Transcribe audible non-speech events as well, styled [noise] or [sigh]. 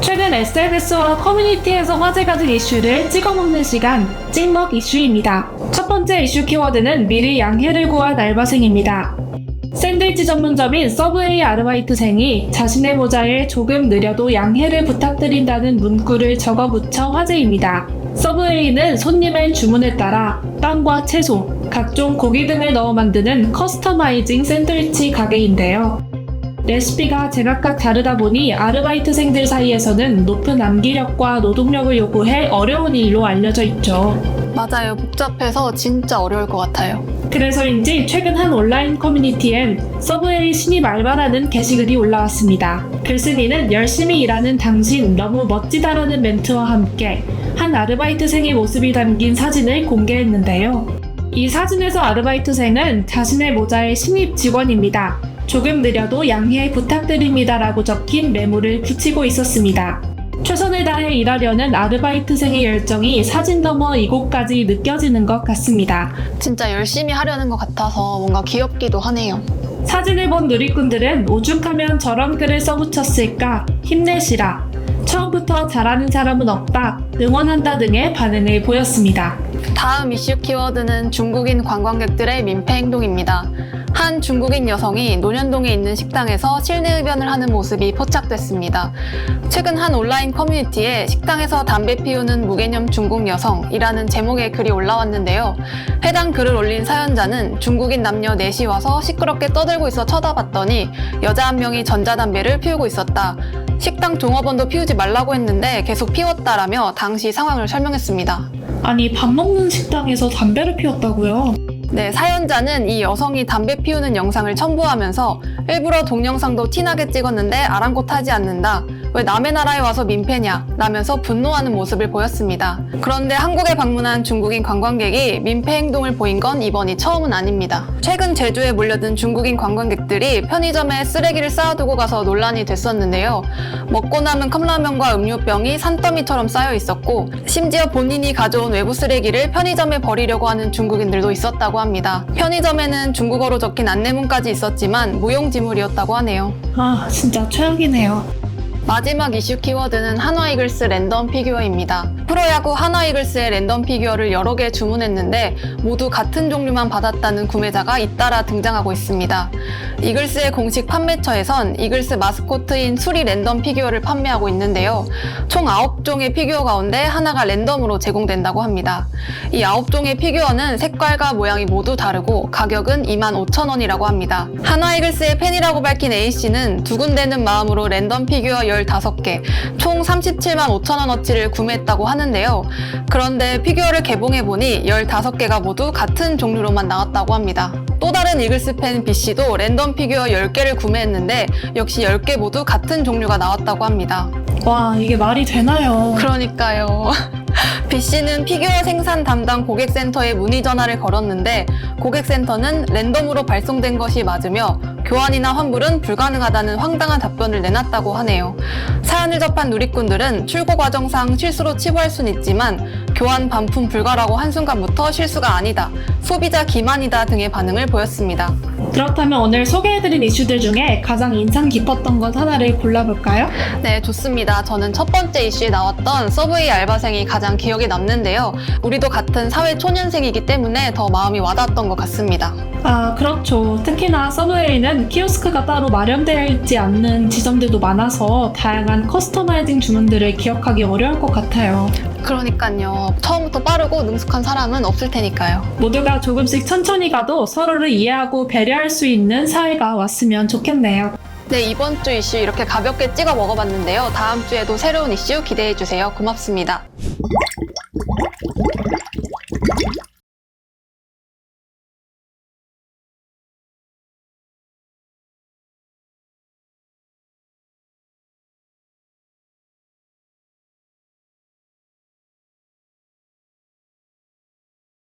최근 SNS와 커뮤니티에서 화제가 된 이슈를 찍어먹는 시간, 찍먹 이슈입니다. 첫 번째 이슈 키워드는 미리 양해를 구한 알바생입니다. 샌드위치 전문점인 서브웨이 아르바이트생이 자신의 모자에 조금 느려도 양해를 부탁드린다는 문구를 적어 붙여 화제입니다. 서브웨이는 손님의 주문에 따라 빵과 채소, 각종 고기 등을 넣어 만드는 커스터마이징 샌드위치 가게인데요. 레시피가 제각각 다르다 보니 아르바이트생들 사이에서는 높은 암기력과 노동력을 요구해 어려운 일로 알려져 있죠. 맞아요. 복잡해서 진짜 어려울 것 같아요. 그래서인지 최근 한 온라인 커뮤니티엔 서브웨이 신입 알바라는 게시글이 올라왔습니다. 글쓴이는 열심히 일하는 당신 너무 멋지다라는 멘트와 함께 한 아르바이트생의 모습이 담긴 사진을 공개했는데요. 이 사진에서 아르바이트생은 자신의 모자의 신입 직원입니다. 조금 느려도 양해 부탁드립니다라고 적힌 메모를 붙이고 있었습니다. 최선을 다해 일하려는 아르바이트생의 열정이 사진 너머 이곳까지 느껴지는 것 같습니다. 진짜 열심히 하려는 것 같아서 뭔가 귀엽기도 하네요. 사진을 본 누리꾼들은 오죽하면 저런 글을 써붙였을까 힘내시라 처음부터 잘하는 사람은 없다 응원한다 등의 반응을 보였습니다. 다음 이슈 키워드는 중국인 관광객들의 민폐 행동입니다. 한 중국인 여성이 논현동에 있는 식당에서 실내 흡연을 하는 모습이 포착됐습니다. 최근 한 온라인 커뮤니티에 식당에서 담배 피우는 무개념 중국 여성이라는 제목의 글이 올라왔는데요. 해당 글을 올린 사연자는 중국인 남녀 넷이 와서 시끄럽게 떠들고 있어 쳐다봤더니 여자 한 명이 전자담배를 피우고 있었다. 식당 종업원도 피우지 말라고 했는데 계속 피웠다라며 당시 상황을 설명했습니다. 아니 밥 먹는 식당에서 담배를 피웠다고요? 네, 사연자는 이 여성이 담배 피우는 영상을 첨부하면서 일부러 동영상도 티나게 찍었는데 아랑곳하지 않는다. 왜 남의 나라에 와서 민폐냐? 라면서 분노하는 모습을 보였습니다. 그런데 한국에 방문한 중국인 관광객이 민폐 행동을 보인 건 이번이 처음은 아닙니다. 최근 제주에 몰려든 중국인 관광객들이 편의점에 쓰레기를 쌓아두고 가서 논란이 됐었는데요. 먹고 남은 컵라면과 음료병이 산더미처럼 쌓여 있었고 심지어 본인이 가져온 외부 쓰레기를 편의점에 버리려고 하는 중국인들도 있었다고 합니다. 편의점에는 중국어로 적힌 안내문까지 있었지만 무용지물이었다고 하네요. 아 진짜 최악이네요. 마지막 이슈 키워드는 한화이글스 랜덤 피규어입니다. 프로야구 한화이글스의 랜덤 피규어를 여러 개 주문했는데 모두 같은 종류만 받았다는 구매자가 잇따라 등장하고 있습니다. 이글스의 공식 판매처에선 이글스 마스코트인 수리 랜덤 피규어를 판매하고 있는데요. 총 9종의 피규어 가운데 하나가 랜덤으로 제공된다고 합니다. 이 9종의 피규어는 색깔과 모양이 모두 다르고 가격은 25,000원이라고 합니다. 한화이글스의 팬이라고 밝힌 A씨는 두근대는 마음으로 랜덤 피규어 15개, 총 37만 5천원어치를 구매했다고 하는데요. 그런데 피규어를 개봉해보니 15개가 모두 같은 종류로만 나왔다고 합니다. 또 다른 이글스 팬 B씨도 랜덤 피규어 10개를 구매했는데 역시 10개 모두 같은 종류가 나왔다고 합니다. 와 이게 말이 되나요? 그러니까요. [laughs] B씨는 피규어 생산 담당 고객센터에 문의 전화를 걸었는데 고객센터는 랜덤으로 발송된 것이 맞으며 교환이나 환불은 불가능하다는 황당한 답변을 내놨다고 하네요. 사연을 접한 누리꾼들은 출고 과정상 실수로 치부할 순 있지만 교환 반품 불가라고 한순간부터 실수가 아니다, 소비자 기만이다 등의 반응을 보였습니다. 그렇다면 오늘 소개해드린 이슈들 중에 가장 인상 깊었던 것 하나를 골라볼까요? 네, 좋습니다. 저는 첫 번째 이슈에 나왔던 서브웨이 알바생이 가장 기억에 남는데요. 우리도 같은 사회 초년생이기 때문에 더 마음이 와닿았던 것 같습니다. 아, 그렇죠. 특히나 서브웨이는 키오스크가 따로 마련되어 있지 않는 지점들도 많아서 다양한 커스터마이징 주문들을 기억하기 어려울 것 같아요. 그러니까요. 처음부터 빠르고 능숙한 사람은 없을 테니까요. 모두가 조금씩 천천히 가도 서로를 이해하고 배려할 수 있는 사회가 왔으면 좋겠네요. 네, 이번 주 이슈 이렇게 가볍게 찍어 먹어봤는데요. 다음 주에도 새로운 이슈 기대해 주세요. 고맙습니다.